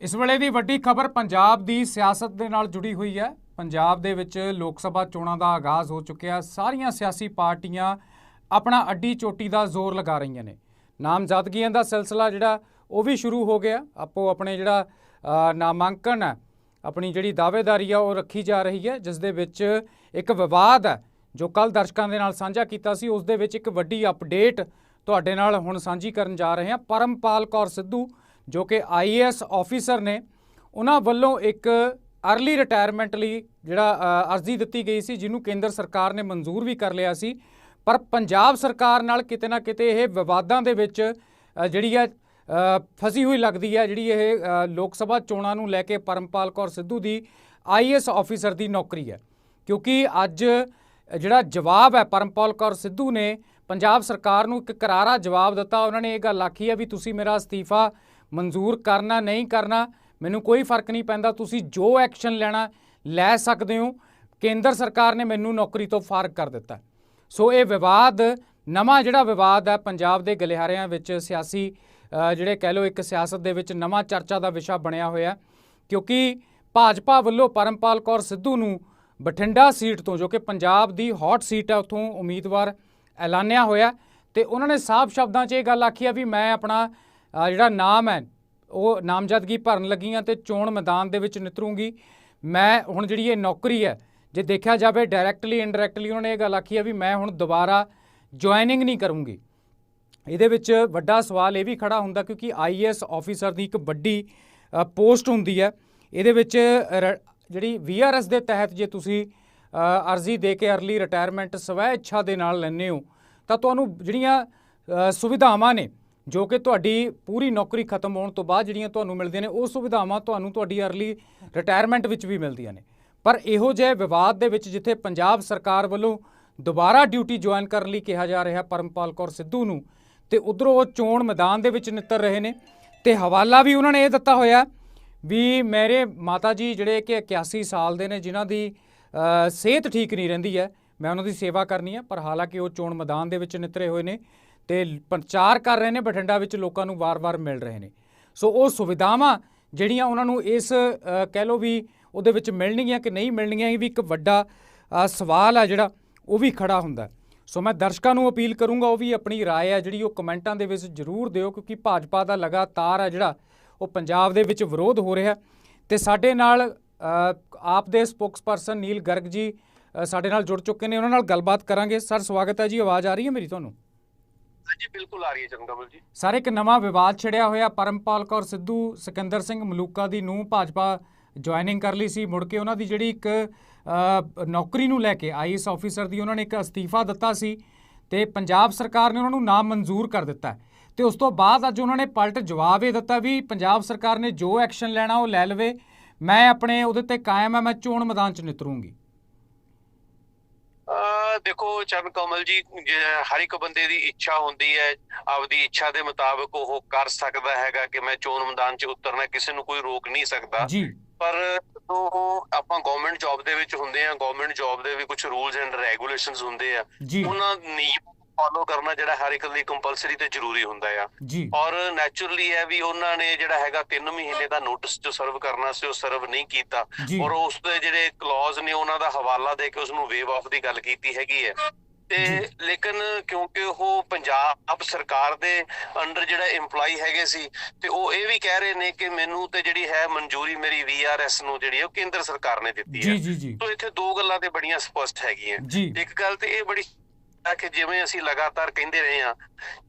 ਇਸ ਵੇਲੇ ਦੀ ਵੱਡੀ ਖਬਰ ਪੰਜਾਬ ਦੀ ਸਿਆਸਤ ਦੇ ਨਾਲ ਜੁੜੀ ਹੋਈ ਹੈ। ਪੰਜਾਬ ਦੇ ਵਿੱਚ ਲੋਕ ਸਭਾ ਚੋਣਾਂ ਦਾ ਆਗਾਜ਼ ਹੋ ਚੁੱਕਿਆ। ਸਾਰੀਆਂ ਸਿਆਸੀ ਪਾਰਟੀਆਂ ਆਪਣਾ ਅੱਡੀ ਚੋਟੀ ਦਾ ਜ਼ੋਰ ਲਗਾ ਰਹੀਆਂ ਨੇ। ਨਾਮਜ਼ਦਗੀਆਂ ਦਾ ਸਿਲਸਿਲਾ ਜਿਹੜਾ, ਉਹ ਵੀ ਸ਼ੁਰੂ ਹੋ ਗਿਆ। ਆਪੋ ਆਪਣੇ ਜਿਹੜਾ ਨਾਮਾਂਕਨ ਹੈ, ਆਪਣੀ ਜਿਹੜੀ ਦਾਅਵੇਦਾਰੀ ਆ, ਉਹ ਰੱਖੀ ਜਾ ਰਹੀ ਹੈ, ਜਿਸ ਦੇ ਵਿੱਚ ਇੱਕ ਵਿਵਾਦ ਹੈ, ਜੋ ਕੱਲ ਦਰਸ਼ਕਾਂ ਦੇ ਨਾਲ ਸਾਂਝਾ ਕੀਤਾ ਸੀ। ਉਸ ਦੇ ਵਿੱਚ ਇੱਕ ਵੱਡੀ ਅਪਡੇਟ ਤੁਹਾਡੇ ਨਾਲ ਹੁਣ ਸਾਂਝੀ ਕਰਨ ਜਾ ਰਹੇ ਹਾਂ। ਪਰਮਪਾਲ ਕੌਰ ਸਿੱਧੂ ਜੋ ਕਿ ਆਈਏਐਸ ਆਫੀਸਰ ਨੇ, ਉਹਨਾਂ ਵੱਲੋਂ ਇੱਕ ਅਰਲੀ ਰਿਟਾਇਰਮੈਂਟ ਲਈ ਜਿਹੜਾ ਅਰਜ਼ੀ ਦਿੱਤੀ ਗਈ ਸੀ, ਜਿਹਨੂੰ ਕੇਂਦਰ ਸਰਕਾਰ ਨੇ ਮਨਜ਼ੂਰ ਵੀ ਕਰ ਲਿਆ ਸੀ। ਪਰ ਪੰਜਾਬ ਸਰਕਾਰ ਨਾਲ ਕਿਤੇ ਨਾ ਕਿਤੇ ਇਹ ਵਿਵਾਦਾਂ ਦੇ ਵਿੱਚ ਜਿਹੜੀ ਹੈ ਫਸੀ ਹੋਈ ਲੱਗਦੀ ਹੈ ਜਿਹੜੀ ਇਹ ਲੋਕ ਸਭਾ ਚੋਣਾਂ ਨੂੰ ਲੈ ਕੇ ਪਰਮਪਾਲ ਕੌਰ ਸਿੱਧੂ ਦੀ ਆਈਏਐਸ ਆਫੀਸਰ ਦੀ ਨੌਕਰੀ ਹੈ। ਕਿਉਂਕਿ ਅੱਜ ਜਿਹੜਾ ਜਵਾਬ ਹੈ ਪਰਮਪਾਲ ਕੌਰ ਸਿੱਧੂ ਨੇ, ਪੰਜਾਬ ਸਰਕਾਰ ਨੂੰ ਇੱਕ ਕਰਾਰਾ ਜਵਾਬ ਦਿੱਤਾ। ਉਹਨਾਂ ਨੇ ਇਹ ਗੱਲ ਆਖੀ ਹੈ ਵੀ ਤੁਸੀਂ ਮੇਰਾ ਅਸਤੀਫਾ ਮਨਜ਼ੂਰ ਕਰਨਾ, ਨਹੀਂ ਕਰਨਾ, ਮੈਨੂੰ ਕੋਈ ਫ਼ਰਕ ਨਹੀਂ ਪੈਂਦਾ। ਤੁਸੀਂ ਜੋ ਐਕਸ਼ਨ ਲੈਣਾ, ਲੈ ਸਕਦੇ ਹੋ। ਕੇਂਦਰ ਸਰਕਾਰ ਨੇ ਮੈਨੂੰ ਨੌਕਰੀ ਤੋਂ ਫਾਰਗ ਕਰ ਦਿੱਤਾ। ਸੋ ਇਹ ਵਿਵਾਦ, ਨਵਾਂ ਜਿਹੜਾ ਵਿਵਾਦ ਹੈ ਪੰਜਾਬ ਦੇ ਗਲਿਹਾਰਿਆਂ ਵਿੱਚ, ਸਿਆਸੀ ਜਿਹੜੇ ਕਹਿ ਲਓ ਇੱਕ ਸਿਆਸਤ ਦੇ ਵਿੱਚ ਨਵਾਂ ਚਰਚਾ ਦਾ ਵਿਸ਼ਾ ਬਣਿਆ ਹੋਇਆ। ਕਿਉਂਕਿ ਭਾਜਪਾ ਵੱਲੋਂ ਪਰਮਪਾਲ ਕੌਰ ਸਿੱਧੂ ਨੂੰ ਬਠਿੰਡਾ ਸੀਟ ਤੋਂ, ਜੋ ਕਿ ਪੰਜਾਬ ਦੀ ਹੌਟ ਸੀਟ ਹੈ, ਉੱਥੋਂ ਉਮੀਦਵਾਰ ਐਲਾਨਿਆ ਹੋਇਆ। ਤੇ ਉਹਨਾਂ ਨੇ ਸਾਫ਼ ਸ਼ਬਦਾਂ 'ਚ ਇਹ ਗੱਲ ਆਖੀ ਆ ਵੀ ਮੈਂ ਆਪਣਾ ਜਿਹੜਾ ਨਾਮ ਹੈ, ਉਹ ਨਾਮਜ਼ਦਗੀ ਭਰਨ ਲੱਗੀਆਂ ਹਾਂ ਤੇ ਚੋਣ ਮੈਦਾਨ ਦੇ ਵਿੱਚ ਨਿਤਰੂੰਗੀ। ਮੈਂ ਹੁਣ ਜਿਹੜੀ ਇਹ ਨੌਕਰੀ ਹੈ, ਜੇ ਦੇਖਿਆ ਜਾਵੇ ਡਾਇਰੈਕਟਲੀ ਇਨਡਾਇਰੈਕਟਲੀ ਉਹਨਾਂ ਨੇ ਇਹ ਗੱਲ ਆਖੀ ਹੈ ਵੀ ਮੈਂ ਹੁਣ ਦੁਬਾਰਾ ਜੁਆਇਨਿੰਗ ਨਹੀਂ ਕਰੂੰਗੀ। ਇਹਦੇ ਵਿੱਚ ਵੱਡਾ ਸਵਾਲ ਇਹ ਵੀ ਖੜਾ ਹੁੰਦਾ ਕਿਉਂਕਿ ਆਈਏਐਸ ਆਫੀਸਰ ਦੀ ਇੱਕ ਵੱਡੀ ਪੋਸਟ ਹੁੰਦੀ ਹੈ। ਇਹਦੇ ਵਿੱਚ ਰ- ਜਿਹੜੀ ਵੀਆਰਐਸ ਦੇ ਤਹਿਤ ਜੇ ਤੁਸੀਂ ਅਰਜ਼ੀ ਦੇ ਕੇ ਅਰਲੀ ਰਿਟਾਇਰਮੈਂਟ ਸਵੈ ਇੱਛਾ ਦੇ ਨਾਲ ਲੈਂਦੇ ਹੋ, ਤਾਂ ਤੁਹਾਨੂੰ ਜਿਹੜੀਆਂ ਸੁਵਿਧਾਵਾਂ ਨੇ ਜੋ ਕਿ ਤੁਹਾਡੀ ਪੂਰੀ ਨੌਕਰੀ ਖਤਮ ਹੋਣ ਤੋਂ ਬਾਅਦ ਜਿਹੜੀਆਂ ਤੁਹਾਨੂੰ ਮਿਲਦੀਆਂ ਨੇ, ਉਹ ਸੁਵਿਧਾਵਾਂ ਤੁਹਾਨੂੰ ਤੁਹਾਡੀ ਅਰਲੀ ਰਿਟਾਇਰਮੈਂਟ ਵਿੱਚ ਵੀ ਮਿਲਦੀਆਂ ਨੇ। ਪਰ ਇਹੋ ਜਿਹੇ ਵਿਵਾਦ ਦੇ ਵਿੱਚ ਜਿੱਥੇ ਪੰਜਾਬ ਸਰਕਾਰ ਵੱਲੋਂ ਦੁਬਾਰਾ ਡਿਊਟੀ ਜੁਆਇਨ ਕਰਨ ਲਈ ਕਿਹਾ ਜਾ ਰਿਹਾ ਪਰਮਪਾਲ ਕੌਰ ਸਿੱਧੂ ਨੂੰ, ਤੇ ਉਧਰੋਂ ਉਹ ਚੋਣ ਮੈਦਾਨ ਦੇ ਵਿੱਚ ਨਿੱਤਰ ਰਹੇ ਨੇ, ਤੇ ਹਵਾਲਾ ਵੀ ਉਹਨਾਂ ਨੇ ਇਹ ਦਿੱਤਾ ਹੋਇਆ ਵੀ ਮੇਰੇ ਮਾਤਾ ਜੀ ਜਿਹੜੇ ਕਿ 81 ਸਾਲ ਦੇ ਨੇ, ਜਿਨ੍ਹਾਂ ਦੀ ਸਿਹਤ ਠੀਕ ਨਹੀਂ ਰਹਿੰਦੀ ਹੈ, ਮੈਂ ਉਹਨਾਂ ਦੀ ਸੇਵਾ ਕਰਨੀ ਹੈ, ਪਰ ਹਾਲਾਂਕਿ ਉਹ ਚੋਣ ਮੈਦਾਨ ਦੇ ਵਿੱਚ ਨਿਤਰੇ ਹੋਏ ਨੇ। ਤੇ ਪ੍ਰਚਾਰ ਕਰ ਰਹੇ ਨੇ ਬਠਿੰਡਾ ਵਿੱਚ ਲੋਕਾਂ ਨੂੰ ਵਾਰ-ਵਾਰ ਮਿਲ ਰਹੇ ਨੇ ਸੋ ਉਹ ਸੁਵਿਧਾਵਾਂ ਜਿਹੜੀਆਂ ਉਹਨਾਂ ਨੂੰ ਇਸ ਅ, ਕਹਿ ਲਓ ਵੀ ਉਹਦੇ ਵਿੱਚ ਮਿਲਣਗੀਆਂ ਕਿ ਨਹੀਂ ਮਿਲਣਗੀਆਂ ਇਹ ਵੀ ਇੱਕ ਵੱਡਾ ਅ, ਸਵਾਲ ਆ ਜਿਹੜਾ ਉਹ ਵੀ ਖੜਾ ਹੁੰਦਾ ਹੈ। ਸੋ ਮੈਂ ਦਰਸ਼ਕਾਂ ਨੂੰ ਅਪੀਲ ਕਰੂੰਗਾ ਉਹ ਵੀ ਆਪਣੀ رائے ਹੈ ਜਿਹੜੀ ਉਹ ਕਮੈਂਟਾਂ ਦੇ ਵਿੱਚ ਜ਼ਰੂਰ ਦਿਓ ਕਿਉਂਕਿ ਭਾਜਪਾ ਦਾ ਲਗਾਤਾਰ ਹੈ ਜਿਹੜਾ ਉਹ ਪੰਜਾਬ ਦੇ ਵਿੱਚ ਵਿਰੋਧ ਹੋ ਰਿਹਾ ਤੇ ਸਾਡੇ ਨਾਲ ਅ, ਆਪ ਦੇ ਸਪੋਕਸਪਰਸਨ ਨੀਲ ਗਰਗ ਜੀ ਅ, ਸਾਡੇ ਨਾਲ ਜੁੜ ਚੁੱਕੇ ਨੇ ਉਹਨਾਂ ਨਾਲ ਗੱਲਬਾਤ ਕਰਾਂਗੇ ਸਰ ਸਵਾਗਤ ਹੈ ਜੀ ਆਵਾਜ਼ ਆ ਰਹੀ ਹੈ ਮੇਰੀ ਤੁਹਾਨੂੰ ਹਾਂਜੀ, ਬਿਲਕੁਲ ਆ ਰਹੀ ਹੈ ਚੰਦਮਲ ਜੀ। ਸਰ, ਇੱਕ ਨਵਾਂ ਵਿਵਾਦ ਛਿੜਿਆ ਹੋਇਆ। ਪਰਮਪਾਲ ਕੌਰ ਸਿੱਧੂ, ਸਿਕੰਦਰ ਸਿੰਘ ਮਲੂਕਾ ਦੀ ਨੂੰ ਭਾਜਪਾ ਜੁਆਇਨਿੰਗ ਕਰ ਲਈ ਸੀ। ਮੁੜ ਕੇ ਉਹਨਾਂ ਦੀ ਜਿਹੜੀ ਇੱਕ ਨੌਕਰੀ ਨੂੰ ਲੈ ਕੇ ਆਈਐਸ ਆਫੀਸਰ ਦੀ, ਉਹਨਾਂ ਨੇ ਇੱਕ ਅਸਤੀਫਾ ਦਿੱਤਾ ਸੀ ਤੇ ਪੰਜਾਬ ਸਰਕਾਰ ਨੇ ਉਹਨਾਂ ਨੂੰ ਨਾਮ ਮਨਜ਼ੂਰ ਕਰ ਦਿੱਤਾ ਹੈ। ਤੇ ਉਸ ਤੋਂ ਬਾਅਦ ਅੱਜ ਉਹਨਾਂ ਨੇ ਪਲਟ ਜਵਾਬ ਇਹ ਦਿੱਤਾ ਵੀ ਪੰਜਾਬ ਸਰਕਾਰ ਨੇ ਜੋ ਐਕਸ਼ਨ ਲੈਣਾ ਉਹ ਲੈ ਲਵੇ। ਮੈਂ ਆਪਣੇ ਉਹਦੇ ਤੇ ਕਾਇਮ ਹੈ, ਮੈਂ ਚੋਣ ਮੈਦਾਨ 'ਚ ਨਿਤਰੂੰਗੀ। ਦੇਖੋ ਚਰਨ ਕਮਲ ਜੀ ਹਰ ਇੱਕ ਬੰਦੇ ਦੀ ਇੱਛਾ ਹੁੰਦੀ ਹੈ ਆਪਦੀ ਇੱਛਾ ਦੇ ਮੁਤਾਬਕ ਉਹ ਕਰ ਸਕਦਾ ਹੈਗਾ ਕਿ ਮੈਂ ਚੋਣ ਮੈਦਾਨ 'ਚ ਉਤਰਨਾ ਕਿਸੇ ਨੂੰ ਕੋਈ ਰੋਕ ਨਹੀਂ ਸਕਦਾ। ਜੀ। ਪਰ ਜਦੋਂ ਆਪਾਂ ਗਵਰਨਮੈਂਟ ਜੌਬ ਦੇ ਵਿੱਚ ਹੁੰਦੇ ਆ ਗਵਰਨਮੈਂਟ ਜੌਬ ਦੇ ਵੀ ਕੁਝ ਰੂਲਸ ਐਂਡ ਰੈਗੂਲੇਸ਼ਨਸ ਹੁੰਦੇ ਆ ਉਹਨਾਂ ਨਿਯਮ ਫਾਲੋ ਕਰਨਾ ਜਿਹੜਾ ਹਰ ਇੱਕ ਲਈ ਕੰਪਲਸਰੀ ਤੇ ਜ਼ਰੂਰੀ ਹੁੰਦਾ ਆ। ਜੀ। ਔਰ ਨੈਚੁਰਲੀ ਹੈ ਵੀ ਉਹਨਾਂ ਨੇ ਜਿਹੜਾ ਹੈਗਾ 3 ਮਹੀਨੇ ਦਾ ਨੋਟਿਸ ਜੋ ਸਰਵ ਕਰਨਾ ਸੀ ਉਹ ਸਰਵ ਨਹੀਂ ਕੀਤਾ। ਜੀ। ਔਰ ਉਸ ਦੇ ਜਿਹੜੇ ਕਲੌਜ਼ ਨੇ ਉਹਨਾਂ ਦਾ ਹਵਾਲਾ ਦੇ ਕੇ ਉਸ ਨੂੰ ਵੇਵ ਆਫ ਦੀ ਗੱਲ ਕੀਤੀ ਹੈਗੀ ਹੈ। ਤੇ ਜੀ। ਲੇਕਿਨ ਕਿਉਂਕਿ ਉਹ ਪੰਜਾਬ ਸਰਕਾਰ ਦੇ ਅੰਡਰ ਜਿਹੜਾ EMPLOYE ਹੈਗੇ ਸੀ ਤੇ ਉਹ ਇਹ ਵੀ ਕਹਿ ਰਹੇ ਨੇ ਕਿ ਮੈਨੂੰ ਤੇ ਜਿਹੜੀ ਹੈ ਮਨਜ਼ੂਰੀ ਮੇਰੀ VRS ਨੂੰ ਜਿਹੜੀ ਉਹ ਕੇਂਦਰ ਸਰਕਾਰ ਨੇ ਦਿੱਤੀ ਜੀ ਹੈ। ਜੀ ਜੀ ਸੋ ਇੱਥੇ ਦੋ ਗੱਲਾਂ ਤੇ ਬੜੀਆਂ ਸਪਸ਼ਟ ਹੈਗੀਆਂ। ਜੀ। ਇੱਕ ਗੱਲ ਤੇ ਇਹ ਬੜੀ ਕਿ ਜਿਵੇਂ ਅਸੀਂ ਲਗਾਤਾਰ ਕਹਿੰਦੇ ਰਹੇ ਹਾਂ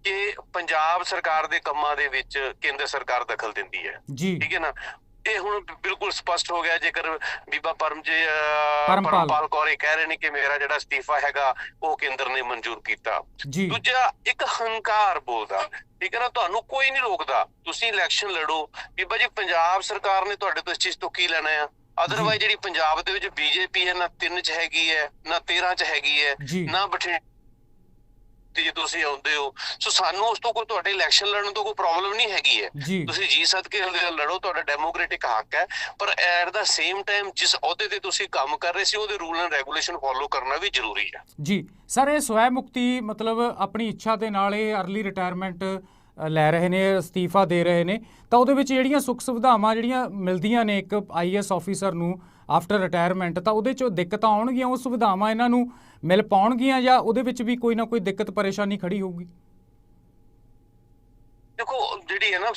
ਕਿ ਪੰਜਾਬ ਸਰਕਾਰ ਦੇ ਕੰਮਾਂ ਦੇ ਵਿੱਚ ਕੇਂਦਰ ਸਰਕਾਰ ਦਖਲ ਦਿੰਦੀ ਹੈ। ਠੀਕ ਹੈ ਨਾ? ਇਹ ਹੁਣ ਬਿਲਕੁਲ ਸਪਸ਼ਟ ਹੋ ਗਿਆ ਜੇਕਰ ਬੀਬਾ ਪਰਮ ਜੀ ਪਰਮਪਾਲ। ਕੌਰ ਕਹਿ ਰਹੇ ਨੇ ਕਿ ਮੇਰਾ ਜਿਹੜਾ ਅਸਤੀਫਾ ਹੈਗਾ ਉਹ ਕੇਂਦਰ ਨੇ ਮਨਜ਼ੂਰ ਕੀਤਾ। ਦੂਜਾ ਇੱਕ ਹੰਕਾਰ ਬੋਲਦਾ। ਠੀਕ ਹੈ ਨਾ? ਤੁਹਾਨੂੰ ਕੋਈ ਨਹੀਂ ਰੋਕਦਾ। ਤੁਸੀਂ ਇਲੈਕਸ਼ਨ ਲੜੋ। ਬੀਬਾ ਜੀ ਪੰਜਾਬ ਸਰਕਾਰ ਨੇ ਤੁਹਾਡੇ ਤੋਂ ਇਸ ਚੀਜ਼ ਤੋਂ ਕੀ ਲੈਣਾ ਆ? ਅਦਰਵਾਈਜ਼ ਜਿਹੜੀ ਪੰਜਾਬ ਦੇ ਵਿੱਚ ਬੀਜੇਪੀ ਹੈ ਨਾ 3 ਚ ਹੈਗੀ ਹੈ ਨਾ 13 ਚ ਹੈਗੀ ਹੈ ਨਾ ਬਠਿੰਡੇ ਤੇ ਜੇ ਤੁਸੀਂ ਆਉਂਦੇ ਹੋ ਸੋ ਸਾਨੂੰ ਉਸ ਤੋਂ ਕੋਈ ਤੁਹਾਡੇ ਇਲੈਕਸ਼ਨ ਲੜਨ ਤੋਂ ਕੋਈ ਪ੍ਰੋਬਲਮ ਨਹੀਂ ਹੈਗੀ ਹੈ। ਜੀ। ਤੁਸੀਂ ਜੀ ਸਦਕੇ ਲੜੋ ਤੁਹਾਡਾ ਡੈਮੋਕ੍ਰੈਟਿਕ ਹੱਕ ਹੈ ਪਰ ਐਟ ਦਾ ਸੇਮ ਟਾਈਮ ਜਿਸ ਅਹੁਦੇ ਤੇ ਤੁਸੀਂ ਕੰਮ ਕਰ ਰਹੇ ਸੀ ਉਹਦੇ ਰੂਲ ਐਂਡ ਰੈਗੂਲੇਸ਼ਨ ਫੋਲੋ ਕਰਨਾ ਵੀ ਜ਼ਰੂਰੀ ਹੈ। ਜੀ ਸਰ ਇਹ ਸਵੈ ਮੁਕਤੀ ਮਤਲਬ ਆਪਣੀ ਇੱਛਾ ਦੇ ਨਾਲ ਇਹ ਅਰਲੀ ਰਿਟਾਇਰਮੈਂਟ ਲੈ ਰਹੇ ਨੇ ਅਸਤੀਫਾ ਦੇ ਰਹੇ ਨੇ। ਤਾਂ ਉਹਦੇ ਵਿੱਚ ਜਿਹੜੀਆਂ ਸੁੱਖ ਸੁਵਿਧਾਵਾਂ ਜਿਹੜੀਆਂ ਮਿਲਦੀਆਂ ਨੇ ਇੱਕ ਆਈਐਸ ਆਫੀਸਰ ਨੂੰ ਆਫਟਰ ਰਿਟਾਇਰਮੈਂਟ ਤਾਂ ਉਹਦੇ 'ਚ ਦਿੱਕਤਾਂ ਆਉਣਗੀਆਂ ਉਹ ਸੁਵਿਧਾਵਾਂ ਇਹਨਾਂ ਨੂੰ ਮਿਲ ਪਾਉਣਗੀਆਂ ਜਾਂ ਉਹਦੇ ਵਿੱਚ ਵੀ ਕੋਈ ਨਾ ਕੋਈ ਦਿੱਕਤ ਪਰੇਸ਼ਾਨੀ ਖੜੀ ਹੋਊਗੀ? ਦੇਖੋ ਜਿਹੜੀ ਹੈ ਨਾ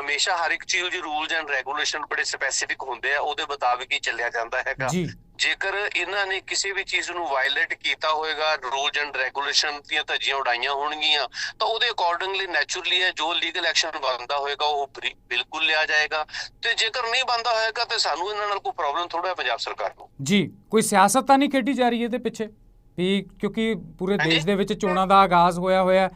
ਹਮੇਸ਼ਾ ਹਰ ਇੱਕ ਚੀਜ਼ ਦੀ ਰੂਲਸ ਐਂਡ ਰੈਗੂਲੇਸ਼ਨ ਬੜੇ ਸਪੈਸੀਫਿਕ ਹੁੰਦੇ ਆ ਉਹਦੇ ਮੁਤਾਬਿਕ ਹੀ ਚੱਲਿਆ ਜਾਂਦਾ ਹੈਗਾ। ਜੀ। ਜੇਕਰ ਇਹਨਾਂ ਨੇ ਕਿਸੇ ਵੀ ਚੀਜ਼ ਨੂੰ ਵਾਇਲੇਟ ਕੀਤਾ ਹੋਏਗਾ ਰੂਲਸ ਐਂਡ ਰੈਗੂਲੇਸ਼ਨ ਦੀਆਂ ਧੱਜੀਆਂ ਉਡਾਈਆਂ ਹੋਣਗੀਆਂ ਤਾਂ ਉਹਦੇ ਅਕੋਰਡਿੰਗਲੀ ਨੈਚੁਰਲੀ ਹੈ ਜੋ ਲੀਗਲ ਐਕਸ਼ਨ ਬਣਦਾ ਹੋਏਗਾ ਉਹ ਬਿਲਕੁਲ ਲਿਆ ਜਾਏਗਾ। ਤੇ ਜੇਕਰ ਨਹੀਂ ਬਣਦਾ ਹੋਏਗਾ ਤੇ ਸਾਨੂੰ ਇਹਨਾਂ ਨਾਲ ਕੋਈ ਪ੍ਰੋਬਲਮ ਥੋੜਾ ਹੈ ਪੰਜਾਬ ਸਰਕਾਰ ਨੂੰ। ਜੀ ਕੋਈ ਸਿਆਸਤ ਤਾਂ ਨਹੀਂ ਖੇਡੀ ਜਾ ਰਹੀ ਇਹਦੇ ਪਿੱਛੇ? ਵੀ ਕਿਉਂਕਿ ਪੂਰੇ। ਦੇਸ਼ ਦੇ ਵਿੱਚ ਚੋਣਾਂ ਦਾ ਆਗਾਜ਼ ਹੋਇਆ ਹੋਇਆ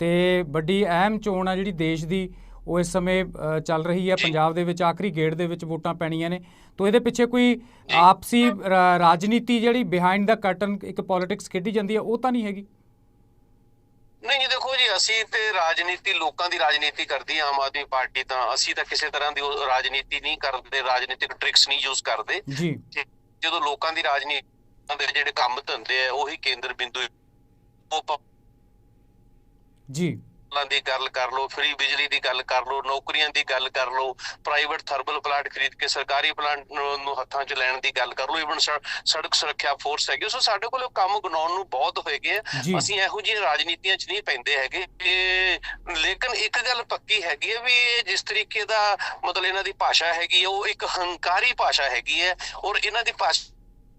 ਤੇ ਵੱਡੀ ਅਹਿਮ ਚੋਣ ਆ ਜਿਹੜੀ ਦੇਸ਼ ਦੀ ਉਹ ਇਸ ਸਮੇਂ ਚੱਲ ਰਹੀ ਹੈ। ਪੰਜਾਬ ਦੇ ਵਿੱਚ ਆਖਰੀ ਗੇੜ ਦੇ ਵਿੱਚ ਵੋਟਾਂ ਪੈਣੀਆਂ ਨੇ। ਤੋਂ ਇਹਦੇ ਪਿੱਛੇ ਕੋਈ ਆਪਸੀ ਰਾਜਨੀਤੀ ਜਿਹੜੀ ਬਿਹਾਈਂਡ ਦਾ ਕਰਟਨ ਇੱਕ ਪੋਲਿਟਿਕਸ ਖੇਡੀ ਜਾਂਦੀ ਹੈ ਉਹ ਤਾਂ ਨਹੀਂ ਹੈਗੀ? ਨਹੀਂ ਜੀ ਦੇਖੋ ਜੀ ਅਸੀਂ ਤੇ ਰਾਜਨੀਤੀ ਲੋਕਾਂ ਦੀ ਰਾਜਨੀਤੀ ਕਰਦੀ ਆਮ ਆਦਮੀ ਪਾਰਟੀ ਤਾਂ। ਅਸੀਂ ਤਾਂ ਕਿਸੇ ਤਰ੍ਹਾਂ ਦੀ ਰਾਜਨੀਤੀ ਨਹੀਂ ਕਰਦੇ ਰਾਜਨੀਤਿਕ ਟ੍ਰਿਕਸ ਨਹੀਂ ਯੂਜ਼ ਕਰਦੇ। ਜੀ। ਜਦੋਂ ਲੋਕਾਂ ਦੀ ਰਾਜਨੀਤੀ ਦੇ ਜਿਹੜੇ ਕੰਮ ਧੰਦੇ ਆ ਉਹੀ ਕੇਂਦਰ ਬਿੰਦੂ ਉਹ ਜੀ। ਲਾਂ ਦੀ ਗੱਲ ਕਰ ਲਓ ਫ੍ਰੀ ਬਿਜਲੀ ਦੀ ਗੱਲ ਕਰ ਲਓ ਨੌਕਰੀਆਂ ਦੀ ਗੱਲ ਕਰ ਲਓ ਪ੍ਰਾਈਵੇਟ ਥਰਮਲ ਪਲਾਂਟ ਖਰੀਦ ਕੇ ਸਰਕਾਰੀ ਪਲਾਂਟ ਨੂੰ ਹੱਥਾਂ 'ਚ ਲੈਣ ਦੀ ਗੱਲ ਕਰ ਲਓ ਇਵਨ ਸੜਕ ਸੁਰੱਖਿਆ ਫੋਰਸ ਹੈਗੀ ਸੋ ਸਾਡੇ ਕੋਲ ਕੰਮ ਗਨਾਉਣ ਨੂੰ ਬਹੁਤ ਹੋਏਗੇ ਅਸੀਂ ਇਹੋ ਜਿਹੀ ਰਾਜਨੀਤੀਆਂ 'ਚ ਨਹੀਂ ਪੈਂਦੇ ਹੈਗੇ। ਲੇਕਿਨ ਇੱਕ ਗੱਲ ਪੱਕੀ ਹੈਗੀ ਹੈ ਵੀ ਜਿਸ ਤਰੀਕੇ ਦਾ ਮਤਲਬ ਇਹਨਾਂ ਦੀ ਭਾਸ਼ਾ ਹੈਗੀ ਹੈ ਉਹ ਇੱਕ ਹੰਕਾਰੀ ਭਾਸ਼ਾ ਹੈਗੀ ਹੈ ਔਰ ਇਹਨਾਂ ਦੀ ਭਾਸ਼ਾ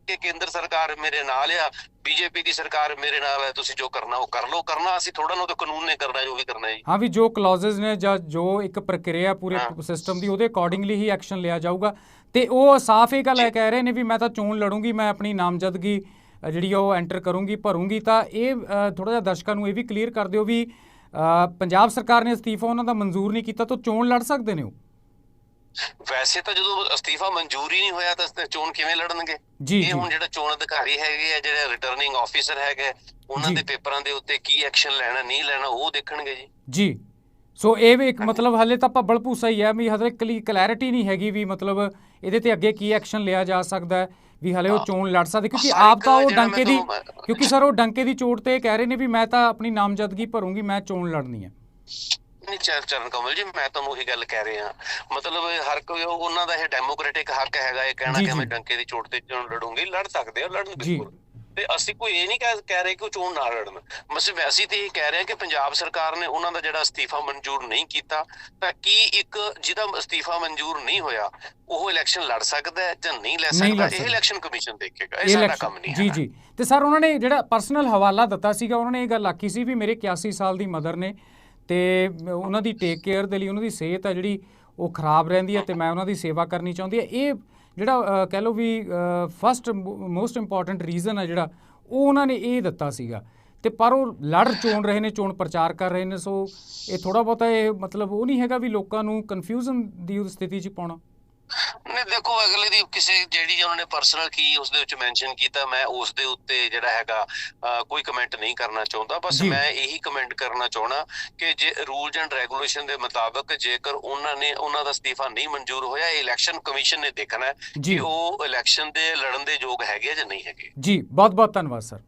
ਕਿ ਕੇਂਦਰ ਸਰਕਾਰ ਮੇਰੇ ਨਾਲ ਆ ਬੀਜੇਪੀ ਦੀ ਸਰਕਾਰ ਮੇਰੇ ਨਾਲ ਹੈ ਤੁਸੀਂ ਜੋ ਕਰਨਾ ਉਹ ਕਰ ਲਓ। ਕਰਨਾ ਅਸੀਂ ਥੋੜਾ ਨਾ ਤਾਂ ਕਾਨੂੰਨ ਨੇ ਕਰਨਾ ਜੋ ਵੀ ਕਰਨਾ ਹੈ ਹਾਂ ਵੀ ਜੋ ਕਲੌਜ਼ਸ ਨੇ ਜਾਂ ਜੋ ਇੱਕ ਪ੍ਰਕਿਰਿਆ ਪੂਰੇ। ਸਿਸਟਮ ਦੀ ਉਹਦੇ ਅਕੋਰਡਿੰਗਲੀ ਹੀ ਐਕਸ਼ਨ ਲਿਆ ਜਾਊਗਾ। ਤੇ ਉਹ ਸਾਫ਼ ਇਹ ਗੱਲ ਹੈ ਕਹਿ ਰਹੇ ਨੇ ਵੀ ਮੈਂ ਤਾਂ ਚੋਣ ਲੜੂੰਗੀ ਮੈਂ ਆਪਣੀ ਨਾਮਜ਼ਦਗੀ ਜਿਹੜੀ ਉਹ ਐਂਟਰ ਕਰੂੰਗੀ ਭਰੂੰਗੀ ਤਾਂ ਇਹ ਥੋੜਾ ਜਿਹਾ ਦਰਸ਼ਕਾਂ ਨੂੰ ਇਹ ਵੀ ਕਲੀਅਰ ਕਰ ਦਿਓ ਵੀ ਪੰਜਾਬ ਸਰਕਾਰ ਨੇ ਅਸਤੀਫਾ ਉਹਨਾਂ ਦਾ ਮਨਜ਼ੂਰ ਨਹੀਂ ਕੀਤਾ ਤਾਂ ਚੋਣ ਲੜ ਸਕਦੇ ਨੇ ਉਹ। ਵੈਸੇ ਤਾਂ ਜਦੋਂ ਅਸਤੀਫਾ ਮਨਜ਼ੂਰ ਹੀ ਨਹੀਂ ਹੋਇਆ ਤਾਂ ਚੋਣ ਕਿਵੇਂ ਲੜਨਗੇ? ਇਹ ਹੁਣ ਜਿਹੜਾ ਚੋਣ ਅਧਿਕਾਰੀ ਹੈਗੇ ਆ ਜਿਹੜੇ ਰਿਟਰਨਿੰਗ ਆਫੀਸਰ ਹੈਗੇ ਉਹਨਾਂ। ਦੇ ਪੇਪਰਾਂ ਦੇ ਉੱਤੇ ਕੀ ਐਕਸ਼ਨ ਲੈਣਾ ਨਹੀਂ ਲੈਣਾ ਉਹ ਦੇਖਣਗੇ ਜੀ। ਜੀ। ਸੋ ਇਹ ਵੀ ਇੱਕ ਮਤਲਬ ਹਲੇ ਤਾਂ ਭੱਬਲ ਭੂਸਾ ਹੀ ਹੈ ਵੀ ਹਲੇ ਕਲੀ ਕਲੈਰਿਟੀ ਨਹੀਂ ਹੈਗੀ ਵੀ ਮਤਲਬ ਇਹਦੇ ਤੇ ਅੱਗੇ ਕੀ ਐਕਸ਼ਨ ਲਿਆ ਜਾ ਸਕਦਾ ਵੀ ਹਲੇ ਉਹ। ਚੋਣ ਲੜ ਸਕਦੇ। ਕਿਉਂਕਿ ਆਪ ਤਾਂ ਉਹ ਡੰਕੇ ਦੀ ਕਿਉਂਕਿ ਸਰ ਉਹ ਡੰਕੇ ਦੀ ਚੋਟ ਤੇ ਕਹਿ ਰਹੇ ਨੇ ਵੀ ਮੈਂ ਤਾਂ ਆਪਣੀ ਨਾਮਜ਼ਦਗੀ ਭਰੂੰਗੀ ਮੈਂ ਚੋਣ ਲੜਨੀ ਹੈ। ਨਹੀਂ ਚਰ- ਚਰਨ ਕਮਲ ਜੀ ਮੈਂ ਤੁਹਾਨੂੰ ਉਹੀ ਗੱਲ ਕਹਿ ਰਿਹਾ ਮਤਲਬ ਹਰ ਕੋਈ ਉਹ- ਉਹਨਾਂ ਦਾ ਇਹ ਡੈਮੋਕ੍ਰੈਟਿਕ ਹੱਕ ਹੈਗਾ ਇਹ ਕਹਿਣਾ ਜੀ, ਕਿ ਮੈਂ ਜੀ। ਡੰਕੇ ਦੀ ਚੋਟ ਤੇ ਲੜੂੰਗੀ ਲੜ ਸਕਦੇ ਆ ਲੜਨ ਜੀ। ਬਿਲਕੁਲ ਤੇ ਅਸੀਂ ਕੋਈ ਇਹ ਨਹੀਂ ਕਹਿ ਰਹੇ ਕਿ ਉਹ ਚੋਣ ਨਾ ਲੜਨ ਬਸ ਅਸੀਂ ਤੇ ਇਹ ਕਹਿ ਰਹੇ ਕਿ ਪੰਜਾਬ ਸਰਕਾਰ ਨੇ ਉਹਨਾਂ ਦਾ ਜਿਹੜਾ ਅਸਤੀਫਾ ਮਨਜ਼ੂਰ ਨਹੀਂ ਕੀਤਾ ਤਾਂ ਕੀ ਇੱਕ ਜਿਹਦਾ ਅਸਤੀਫਾ ਮਨਜ਼ੂਰ ਨਹੀਂ ਹੋਇਆ ਉਹ ਇਲੈਕਸ਼ਨ ਲੜ ਸਕਦਾ ਹੈ ਜਾਂ ਨਹੀਂ ਲੈ ਸਕਦਾ ਇਹ। ਇਲੈਕਸ਼ਨ ਕਮਿਸ਼ਨ ਦੇਖੇਗਾ ਇਹ ਸਾਡਾ ਕੰਮ ਨਹੀਂ ਜੀ ਹੈ ਜੀ ਤੇ ਸਰ ਉਹਨਾਂ ਨੇ ਜਿਹੜਾ ਪਰਸਨਲ ਹਵਾਲਾ ਦਿੱਤਾ ਸੀਗਾ ਉਹਨਾਂ ਨੇ ਇਹ ਗੱਲ ਆਖੀ ਸੀ ਵੀ ਮੇਰੇ 81 ਸਾਲ ਦੀ ਮਦਰ ਨੇ ਤੇ ਉਹਨਾਂ ਦੀ ਟੇਕ ਕੇਅਰ ਦੇ ਲਈ ਉਹਨਾਂ ਦੀ ਸਿਹਤ ਹੈ ਜਿਹੜੀ ਉਹ ਖਰਾਬ ਰਹਿੰਦੀ ਹੈ ਤੇ ਮੈਂ ਉਹਨਾਂ ਦੀ ਸੇਵਾ ਕਰਨੀ ਚਾਹੁੰਦੀ ਹੈ ਇਹ ਜਿਹੜਾ ਕਹਿ ਲਓ ਵੀ ਫਸਟ ਮੋਸਟ ਇੰਪੋਰਟੈਂਟ ਰੀਜ਼ਨ ਹੈ ਜਿਹੜਾ, ਉਹ ਉਹਨਾਂ ਨੇ ਇਹ ਦਿੱਤਾ ਸੀਗਾ। ਤੇ ਪਰ ਉਹ ਲੜ ਚੋਣ ਰਹੇ ਨੇ, ਚੋਣ ਪ੍ਰਚਾਰ ਕਰ ਰਹੇ ਨੇ, ਸੋ ਇਹ ਥੋੜਾ ਬਹੁਤਾ ਇਹ ਮਤਲਬ ਉਹ ਨਹੀਂ ਹੈਗਾ ਵੀ ਲੋਕਾਂ ਨੂੰ ਕਨਫਿਊਜ਼ਨ ਦੀ ਸਥਿਤੀ 'ਚ ਪਾਉਣਾ। ਨਹੀਂ ਦੇਖੋ ਅਗਲੇ ਦੀ ਕਿਸੇ ਜਿਹੜੀ ਉਹਨਾਂ ਨੇ ਪਰਸਨਲ ਕੀ ਉਸ ਦੇ ਵਿੱਚ ਮੈਂਸ਼ਨ ਕੀਤਾ ਮੈਂ ਉਸ ਦੇ ਉੱਤੇ ਜਿਹੜਾ ਹੈਗਾ ਕੋਈ ਕਮੈਂਟ ਨਹੀਂ ਕਰਨਾ ਚਾਹੁੰਦਾ। ਬਸ। ਮੈਂ ਇਹੀ ਕਮੈਂਟ ਕਰਨਾ ਚਾਹਣਾ ਕਿ ਜੇ ਰੂਲਸ ਐਂਡ ਰੈਗੂਲੇਸ਼ਨ ਦੇ ਮੁਤਾਬਕ ਜੇਕਰ ਉਹਨਾਂ ਨੇ ਉਹਨਾਂ ਦਾ ਅਸਤੀਫਾ ਨਹੀਂ ਮਨਜ਼ੂਰ ਹੋਇਆ ਇਹ ਇਲੈਕਸ਼ਨ ਕਮਿਸ਼ਨ ਨੇ ਦੇਖਣਾ ਕਿ ਉਹ ਇਲੈਕਸ਼ਨ ਦੇ ਲੜਨ ਦੇ ਯੋਗ ਹੈਗੇ ਆ ਜਾਂ ਨਹੀਂ ਹੈਗੇ। ਜੀ ਬਹੁਤ ਬਹੁਤ ਧੰਨਵਾਦ ਸਰ।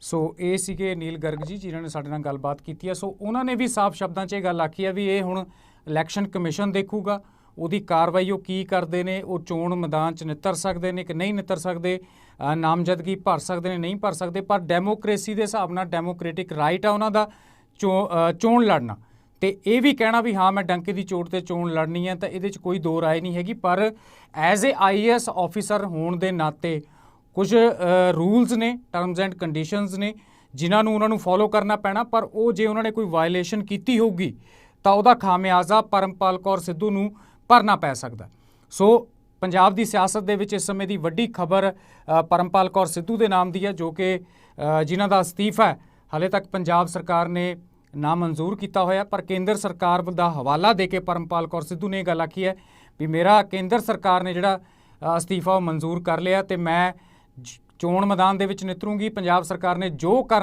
ਸੋ ਇਹ ਸੀਗੇ ਨੀਲ ਗਰਗ ਜੀ ਜਿਨ੍ਹਾਂ ਨੇ ਸਾਡੇ ਨਾਲ ਗੱਲਬਾਤ ਕੀਤੀ ਹੈ ਸੋ ਉਹਨਾਂ ਨੇ ਵੀ ਸਾਫ਼ ਸ਼ਬਦਾਂ 'ਚ ਇਹ ਗੱਲ ਆਖੀ ਹੈ ਵੀ ਇਹ ਹੁਣ ਇਲੈਕਸ਼ਨ ਕਮਿਸ਼ਨ ਦੇਖੂਗਾ, ਉਹਦੀ ਕਾਰਵਾਈ ਉਹ ਕੀ ਕਰਦੇ ਨੇ, ਉਹ ਚੋਣ ਮੈਦਾਨ 'ਚ ਨਿੱਤਰ ਸਕਦੇ ਨੇ ਕਿ ਨਹੀਂ ਨਿੱਤਰ ਸਕਦੇ ਨਾਮਜ਼ਦਗੀ ਭਰ ਸਕਦੇ ਨੇ, ਨਹੀਂ ਭਰ ਸਕਦੇ, ਪਰ ਡੈਮੋਕ੍ਰੇਸੀ ਦੇ ਹਿਸਾਬ ਨਾਲ ਡੈਮੋਕ੍ਰੈਟਿਕ ਰਾਈਟ ਆ ਉਹਨਾਂ ਦਾ ਚੋ- ਚੋਣ ਲੜਨਾ। ਤੇ ਇਹ ਵੀ ਕਹਿਣਾ ਵੀ ਹਾਂ, ਮੈਂ ਡੰਕੇ ਦੀ ਚੋਟ ਤੇ ਚੋਣ ਲੜਨੀ ਹੈ ਤਾਂ ਇਹਦੇ 'ਚ ਕੋਈ ਦੋ ਰਾਏ ਨਹੀਂ ਹੈਗੀ, ਪਰ ਐਜ਼ ਏ ਆਈਐਸ ਆਫੀਸਰ ਹੋਣ ਦੇ ਨਾਤੇ ਕੁਝ ਰੂਲਸ ਨੇ ਟਰਮਸ ਐਂਡ ਕੰਡੀਸ਼ਨਸ ਨੇ, ਜਿਨ੍ਹਾਂ ਨੂੰ ਉਹਨਾਂ ਨੂੰ ਫੋਲੋ ਕਰਨਾ ਪੈਣਾ, ਪਰ ਉਹ ਜੇ ਉਹਨਾਂ ਨੇ ਕੋਈ ਵਾਇਲੇਸ਼ਨ ਕੀਤੀ ਹੋਊਗੀ ਤਾਂ ਉਹਦਾ ਖਾਮਿਆਜ਼ਾ ਪਰਮਪਾਲ ਕੌਰ ਸਿੱਧੂ ਨੂੰ ਭਰਨਾ ਪੈ ਸਕਦਾ ਸੋ ਪੰਜਾਬ ਦੀ ਸਿਆਸਤ ਦੇ ਵਿੱਚ ਇਸ ਸਮੇਂ ਦੀ ਵੱਡੀ ਖਬਰ ਪਰਮਪਾਲ ਕੌਰ ਸਿੱਧੂ ਦੇ ਨਾਮ ਦੀ ਹੈ, ਜੋ ਕਿ ਜਿਨ੍ਹਾਂ ਦਾ ਅਸਤੀਫਾ ਹੈ, ਹਾਲੇ ਤੱਕ ਪੰਜਾਬ ਸਰਕਾਰ ਨੇ ਨਾ ਮਨਜ਼ੂਰ ਕੀਤਾ ਹੋਇਆ ਪਰ ਕੇਂਦਰ ਸਰਕਾਰ ਦਾ ਹਵਾਲਾ ਦੇ ਕੇ ਪਰਮਪਾਲ ਕੌਰ ਸਿੱਧੂ ਨੇ ਇਹ ਗੱਲ ਆਖੀ ਹੈ ਵੀ ਮੇਰਾ ਕੇਂਦਰ ਸਰਕਾਰ ਨੇ ਜਿਹੜਾ ਅਸਤੀਫਾ ਉਹ ਮਨਜ਼ੂਰ ਕਰ ਲਿਆ ਤੇ ਮੈਂ ਚੋਣ ਮੈਦਾਨ ਦੇ ਵਿੱਚ ਨਿਤਰੂੰਗੀ। ਪੰਜਾਬ ਸਰਕਾਰ ਨੇ ਜੋ ਕਰ